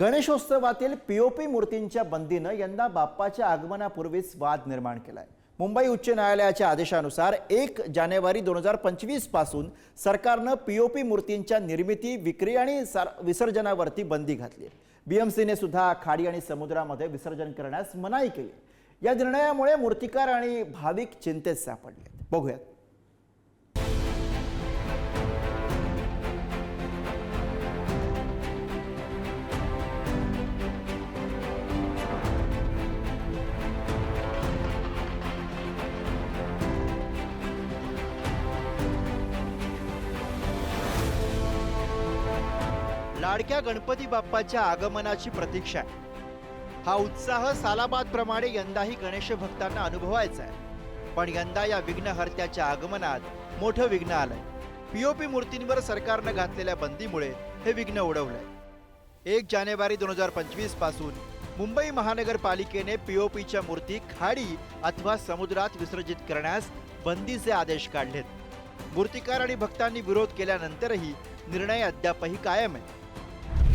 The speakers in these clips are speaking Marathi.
गणेशोत्सवातील पीओपी मूर्तींच्या बंदीनं यंदा बाप्पाच्या आगमनापूर्वीच वाद निर्माण केलाय. मुंबई उच्च न्यायालयाच्या आदेशानुसार एक जानेवारी दोन हजार पंचवीसपासून सरकारनं पीओपी मूर्तींच्या निर्मिती विक्री आणि विसर्जनावरती बंदी घातली बीएमसीने सुद्धा खाडी आणि समुद्रामध्ये विसर्जन करण्यास मनाई केली या निर्णयामुळे मूर्तिकार आणि भाविक चिंतेत सापडले बघूयात. लाडक्या गणपती बाप्पाच्या आगमनाची प्रतीक्षा आहे. हा उत्साह सालाबाद प्रमाणे यंदाही गणेश भक्तांना अनुभवायचा आहे. पण यंदा या विघ्नहर्त्याच्या आगमनात मोठं विघ्न आलंय. पीओपी मूर्तींवर सरकारनं घातलेल्या बंदीमुळे हे विघ्न उडवलंय एक जानेवारी दोन हजार पंचवीसपासून मुंबई महानगरपालिकेने पीओपीच्या मूर्ती खाडी अथवा समुद्रात विसर्जित करण्यास बंदीचे आदेश काढलेत. मूर्तिकार आणि भक्तांनी विरोध केल्यानंतरही निर्णय अद्यापही कायम आहे.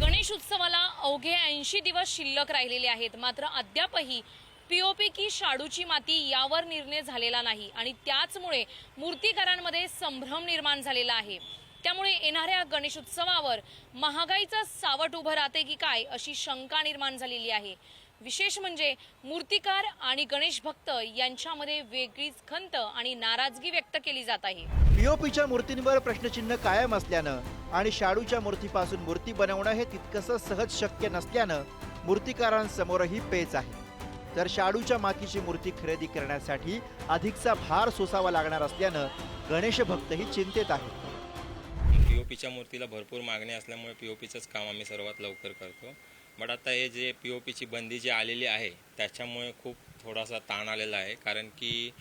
गणेश उत्सवाला अवघे ऐंशी दिवस शिल्लक राहिलेले आहेत. मात्र अद्यापही पीओपी की शाडूची माती यावर निर्णय झालेला नाही आणि त्याचमुळे मूर्तीकारांमध्ये संभ्रम निर्माण झालेला आहे. त्यामुळे येणाऱ्या गणेशोत्सवावर महागाईचं सावट उभं राहते की काय अशी शंका निर्माण झालेली आहे. विशेष म्हणजे मूर्तिकार आणि गणेश भक्त यांच्यामध्ये वेगळीच खंत आणि नाराजगी व्यक्त केली जात आहे. पीओपीच्या मूर्तींवर प्रश्नचिन्ह कायम असल्यानं आणि शाडूच्या मूर्तीपासून मूर्ती बनवणं हे तितकंसं सहज शक्य नसल्यानं मूर्तिकारांसमोरही पेच आहे. तर शाडूच्या मातीची मूर्ती खरेदी करण्यासाठी अधिकचा भार सोसावा लागणार असल्यानं गणेश भक्तही चिंतेत आहेत. पी ओ पीच्या मूर्तीला भरपूर मागणी असल्यामुळे पी ओ पीचंच काम आम्ही सर्वात लवकर करतो. बट आता हे जे पी ओ पीची बंदी जी आलेली आहे त्याच्यामुळे खूप थोडासा ताण आलेला आहे. कारण की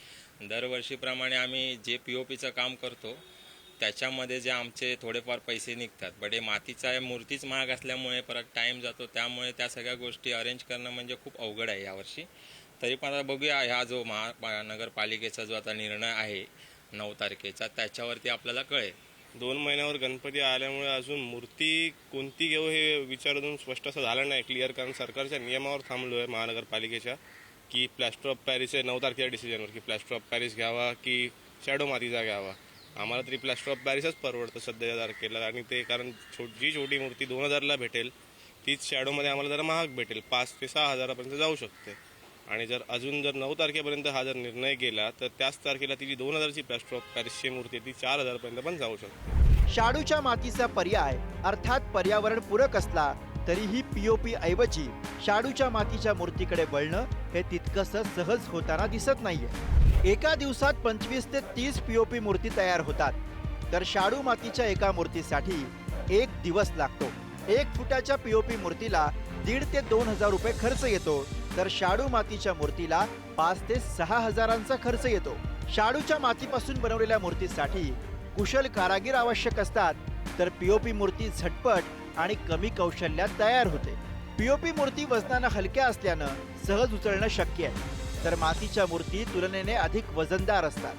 दरवर्षीप्रमाणे आम्ही जे पी ओ पीचं काम करतो त्याच्यामध्ये जे आमचे थोडेफार पैसे निघतात. बट हे मातीचा मूर्तीच महाग असल्यामुळे परत टाईम जातो. त्यामुळे त्या सगळ्या गोष्टी अरेंज करणं म्हणजे खूप अवघड आहे यावर्षी तरी पण आता बघूया ह्या जो महा महानगरपालिकेचा जो आता निर्णय आहे नऊ तारखेचा त्याच्यावरती आपल्याला कळेल. दोन महिन्यावर गणपती आल्यामुळे अजून मूर्ती कोणती घेऊ हे विचार अजून स्पष्ट असं झालं नाही क्लिअर कारण सरकारच्या नियमावर थांबलो आहे महानगरपालिकेच्या की प्लॅस्टर ऑफ पॅरिस आहे नऊ तारखेच्या डिसिजनवर की प्लॅस्टर ऑफ पॅरिस घ्यावा की शॅडो मातीचा घ्यावा. आम्हाला तरी प्लॅस्टर ऑफ पॅरिसच परवडतं सध्याच्या तारखेला आणि ते कारण छो जी छोटी मूर्ती दोन हजारला भेटेल तीच शॅडोमध्ये आम्हाला जरा महाग भेटेल पाच ते सहा हजारापर्यंत जाऊ शकते. आणि जर अजून जर नऊ तारखेपर्यंत हा जर निर्णय गेला तर त्याच तारखेला तिची दोन हजारची प्लॅस्टर ऑफ पॅरिसची मूर्ती ती चार हजारपर्यंत पण जाऊ शकते. शाडूच्या मातीचा पर्याय अर्थात पर्यावरण पूरक असला तरीही पीओपी ऐवजी शाडूच्या मातीच्या मूर्तीकडे वळणं हे तितकंसं सहज होताना दिसत नाहीये. एका दिवसात पंचवीस ते तीस पीओपी मूर्ती तयार होतात. तर शाडू मातीच्या एका मूर्तीसाठी एक दिवस लागतो. एक फुटाच्या पीओपी मूर्तीला दीड ते दोन हजार रुपये खर्च येतो. तर शाडू मातीच्या मूर्तीला पाच ते सहा हजारांचा खर्च येतो. शाडूच्या मातीपासून बनवलेल्या मूर्तीसाठी कुशल कारागीर आवश्यक असतात. तर पीओपी मूर्ती झटपट आणि कमी कौशल्यात तयार होते. पीओपी मूर्ती वजनानं हलक्या असल्यानं सहज उचलणं शक्य आहे. तर मातीच्या मूर्ती तुलनेने अधिक वजनदार असतात.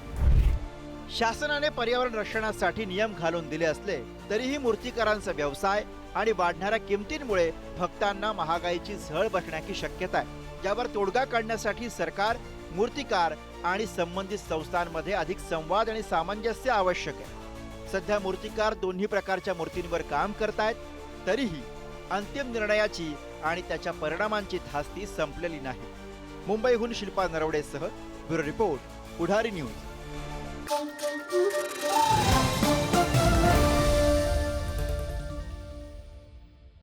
शासनाने पर्यावरण रक्षणासाठी नियम घालून दिले असले तरीही मूर्तिकारांचा व्यवसाय आणि वाढणाऱ्या किमतींमुळे भक्तांना महागाईची झळ बसण्याची शक्यता आहे. यावर तोडगा काढण्यासाठी सरकार मूर्तिकार आणि संबंधित संस्थांमध्ये अधिक संवाद आणि सामंजस्य आवश्यक आहे. सध्या मूर्तिकार दोन्ही प्रकारच्या मूर्तींवर काम करतायत तरीही अंतिम निर्णयाची आणि त्याच्या परिणामांची धास्ती संपलेली नाही. मुंबईहून शिल्पा नरवडेसह ब्युरो रिपोर्ट पुढारी न्यूज.